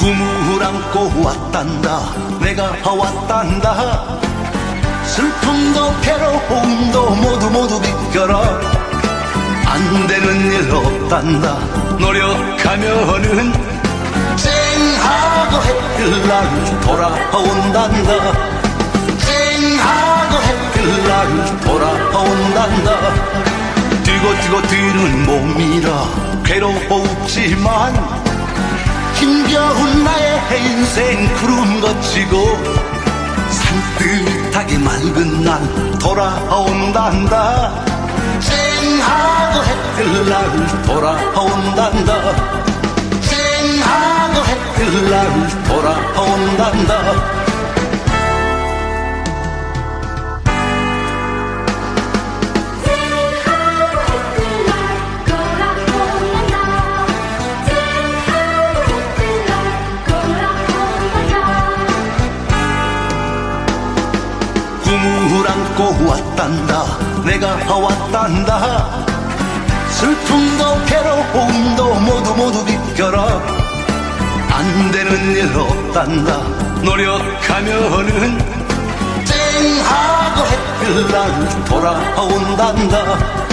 꿈을 안고 왔단다. 내가 왔단다. 슬픔도 괴로움도 모두 모두 비껴라. 안 되는 일 없단다. 노력하면은 쨍하고 해뜰날 돌아온단다. 쨍하고 해뜰날 돌아온단다. 뛰고 뛰고 뛰는 몸이라 괴로웠지만 인생 구름 거치고 산뜻하게 맑은 날 돌아온단다. 쨍하고 해뜰 날 돌아온단다. 쨍하고 해뜰 날 돌아온단다 꿈을 안고 왔단다. 내가 왔단다. 슬픔도 괴로움도 모두 모두 비껴라. 안 되는 일 없단다. 노력하면은 쨍하고 해뜰날 돌아온단다